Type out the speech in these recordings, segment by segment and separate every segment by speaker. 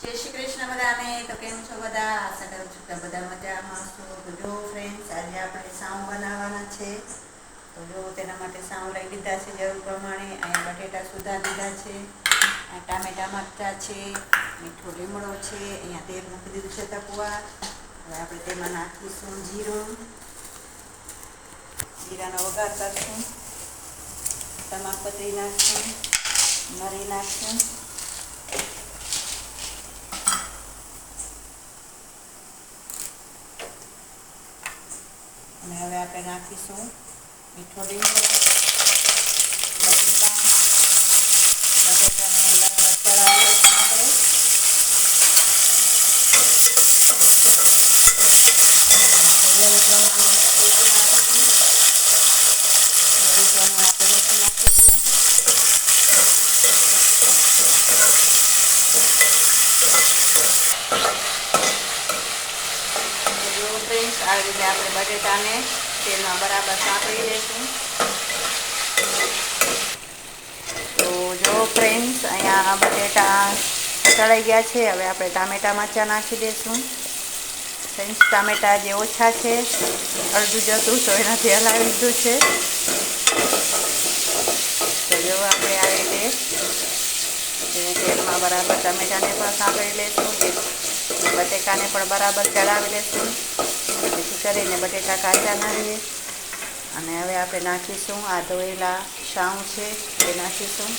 Speaker 1: જય શ્રી કૃષ્ણ બધાને. તો કેમ છો બધા? આશા કરું છું કે બધા મજામાં છો જો ફ્રેન્ડ્સ આજે આપણે સાવ બનાવવાના છે. તો જો તેના માટે સાવ લઈ લીધા છે જરૂર પ્રમાણે. અહીંયા બટેટા સુધા લીધા છે. ટામેટા મરચાં છે, મીઠો લીમડો છે. અહીંયા તેલ મૂકી દીધું છે તકવા હવે આપણે તેમાં નાખીશું જીરું. જીરાનો વઘાર કરશું. તમાકપત્રી નાખશું. મરી નાખશું. અને હવે આપણે નાખીશું મીઠો લીમડો બટેટા બટેટાને બરાબર ચડાવી લઈશું આપણે નાખીશું તો જો ફ્રેન્ડ્સ આવી રીતે આપણે બટેટાને તેલમાં બરાબર સાંકળી લઈશું તો જો ફ્રેન્ડ્સ, અહીંયા બટેટા ચડાઈ ગયા છે. હવે આપણે ટામેટા મરચાં નાખી દઈશું ફ્રેન્ડ્સ, ટામેટા જે ઓછા છે, અડધું જતું તો એનાથી હલાવી લીધું છે. તો જો આપણે આવી રીતે તેલમાં બરાબર ટામેટાને પણ સાંકળી લઈશું બટેકાને પણ બરાબર ચડાવી લઈશું જેથી કરીને બટેટા કાચા ના રહે અને હવે આપણે નાખીશું આ ધોયેલા શાઉ છે, એ નાખીશું.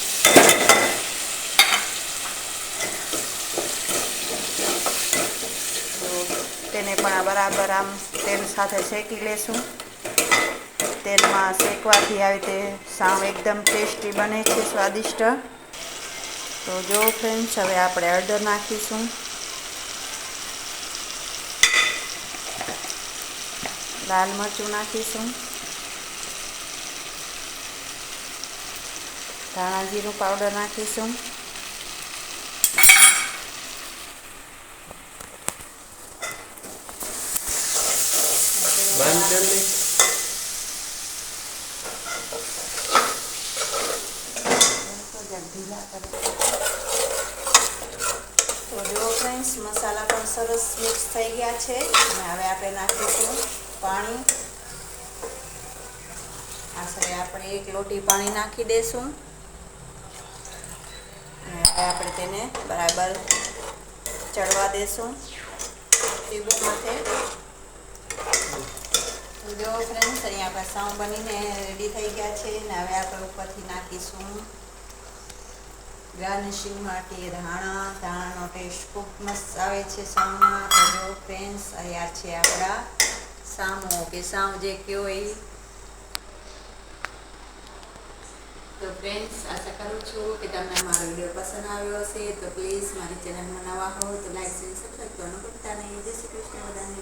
Speaker 1: તેને પણ બરાબર આમ તેલ સાથે શેકી લેશું. તેલમાં શેકવાથી આવી રીતે સાવ એકદમ ટેસ્ટી બને છે, સ્વાદિષ્ટ. તો જો ફ્રેન્ડ્સ હવે આપણે હળદર નાખીશું. લાલ મરચું નાખીશું. ધાણા જીરું પાવડર નાખીશું. તો જો ફ્રેન્ડ્સ મસાલા પણ સરસ મિક્સ થઈ ગયા છે. અને હવે આપણે નાખીશું. પાણી. આશરે આપણે એક લોટી પાણી નાખી દઈશું આપણે તેને બરાબર ચડવા દઈશું ટીબુ જો ફ્રેન્ડ્સ અહીંયા આપણા બનીને રેડી થઈ ગયા છે ને હવે આપણે ઉપરથી નાખીશું. ગાર્નિશિંગ માટે ધાણા. ધાણાનો ટેસ્ટ ખૂબ મસ્ત આવે છે તો જો ફ્રેન્ડ્સ અહીંયા છે આપણા સામો કે સાવ જે કયો એ. તો ફ્રેન્ડ્સ આશા કરું છું કે તમને મારો વીડિયો પસંદ આવ્યો હશે. તો પ્લીઝ મારી ચેનલમાં નવા હો તો લાઈક શેર સબસ્ક્રાઈબ કરવાનું ભૂલતા નહીં. જય શ્રી કૃષ્ણ બધાને.